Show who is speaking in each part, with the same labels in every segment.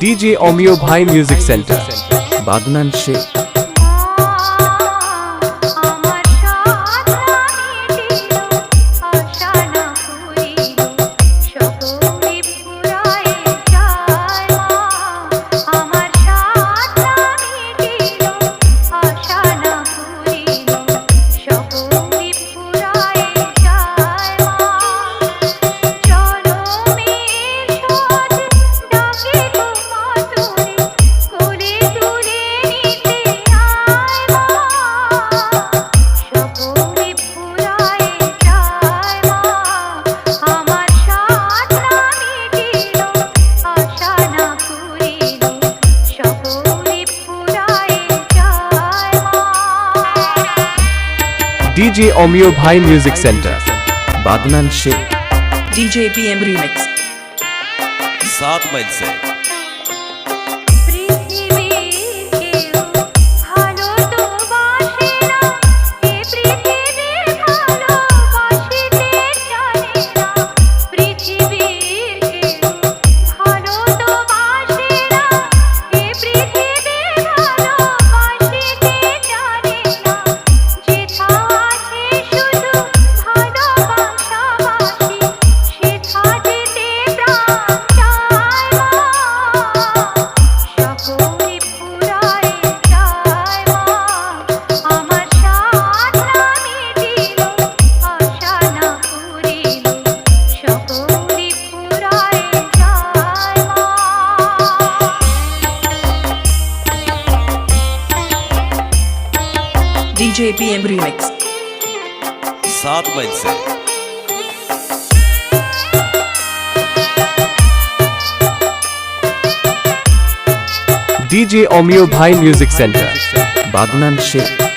Speaker 1: DJ Omeo Bhai Music Center.
Speaker 2: Badnan Sheikh.
Speaker 1: DJ Omiyo भाई music
Speaker 3: centre.
Speaker 2: Bagnan Sheikh.
Speaker 4: DJ PM remix.
Speaker 5: सात मई से।
Speaker 4: JPM Remix.
Speaker 5: सात मई से।
Speaker 1: डीजे ओमियो भाई music
Speaker 3: centre
Speaker 2: Bagnan Sheikh.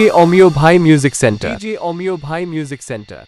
Speaker 1: DJ Omiyo भाई म्यूज़िक सेंटर डीजे ओमियो भाई म्यूज़िक सेंटर